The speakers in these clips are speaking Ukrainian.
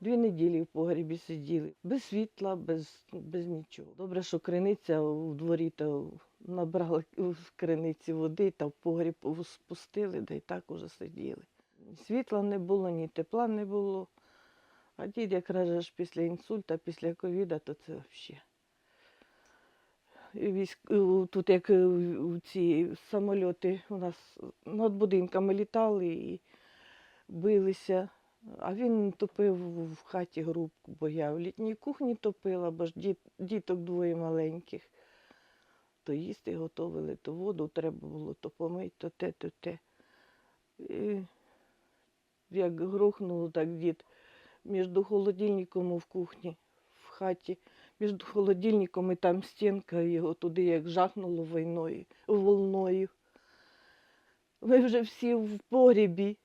Дві неділі в погрібі сиділи, без світла, без, без нічого. Добре, що криниця у дворі то набрали в криниці води та в погріб спустили, да й так уже сиділи. Світла не було, ні тепла не було. А дід якраз ж після інсульта, після ковіда, то це взагалі. Тут як е, ці самольоти у нас над будинками літали і билися. А він топив в хаті грубку, бо я в літній кухні топила, бо ж діт, діток двоє маленьких. То їсти готували, то воду треба було, то помити, то те, то те. І як грохнуло, так дід між холодильником в кухні, в хаті, між холодильником і там стінка, його туди як жахнуло війною, волною. Ми вже всі в погрібі,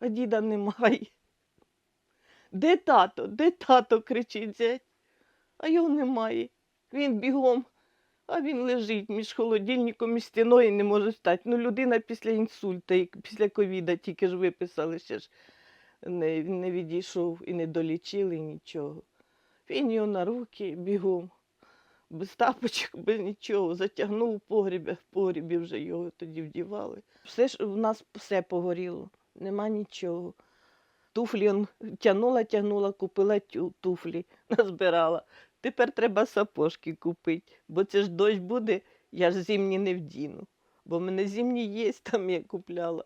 а діда немає. Де тато? Де тато? кричить зять. А його немає. Він бігом, а він лежить між холодильником і стіною і не може встати. Ну, людина після інсульта, після ковіда тільки ж виписали, ще ж не, не відійшов і не долічили нічого. Його на руки бігом, без тапочок, без нічого, затягнув у погріб, в погрібі вже його тоді вдівали. Все ж в нас все погоріло, нема нічого. Туфлі тягнула, тягнула, купила туфлі, назбирала. Тепер треба сапожки купити, бо це ж дощ буде, я ж зимні не вдіну. Бо в мене зимні є, там я купляла.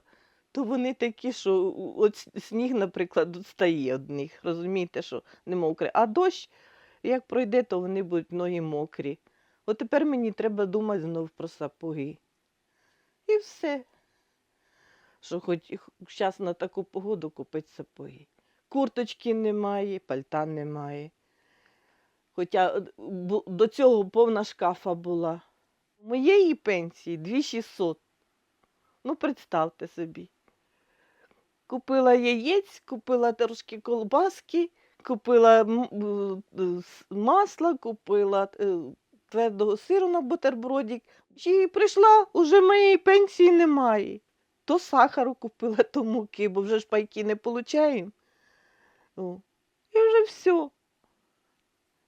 То вони такі, що от сніг, наприклад, стає од них, розумієте, що не мокре. А дощ, як пройде, то вони будуть ноги мокрі. От тепер мені треба думати знов про сапоги. І все. Що хоч зараз на таку погоду купити сапоги. Курточки немає, пальта немає. Хоча е, до цього повна шкафа була. У Моєї пенсії 2600. Ну, представте собі. Купила яєць, купила трошки колбаски, купила е, масла, купила е, твердого сиру на бутербродик. І прийшла, уже моєї пенсії немає. То сахару купила, то муки, бо вже ж пайки не получаємо. І вже все.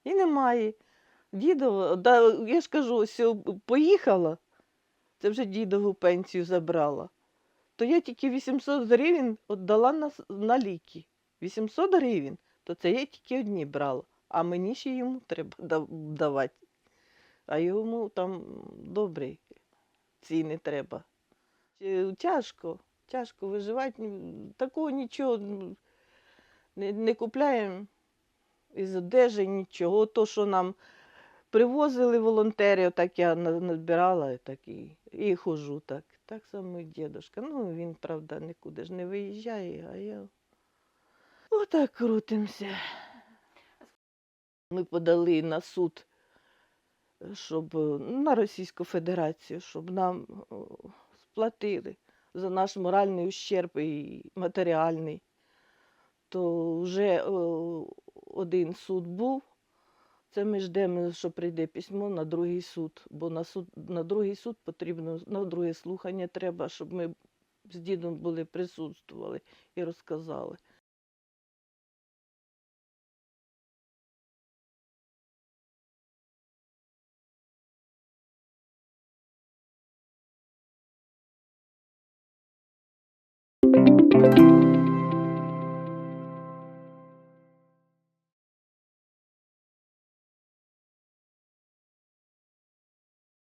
І немає. Дідова, да, я ж кажу, ось поїхала, це вже дідову пенсію забрала. То я тільки 800 гривень віддала на, на ліки. 800 гривень, то це я тільки одні брала, а мені ще йому треба давати. А йому там добрі ціни треба. Е, Тяжко, тяжко виживати. Такого нічого не, не купляємо із одежі, нічого. То, що нам привозили волонтери, так я на- назбирала так і, і хожу так. Так само і дідушка. Ну, він, правда, нікуди ж не виїжджає, а я отак крутимося. Ми подали на суд, щоб на Російську Федерацію, щоб нам сплатили за наш моральний ущерб і матеріальний. То вже один суд був. Це ми ждемо, що прийде письмо на другий суд, бо на, суд, на другий суд потрібно, на друге слухання треба, щоб ми з дідом були присутствували і розказали. Thank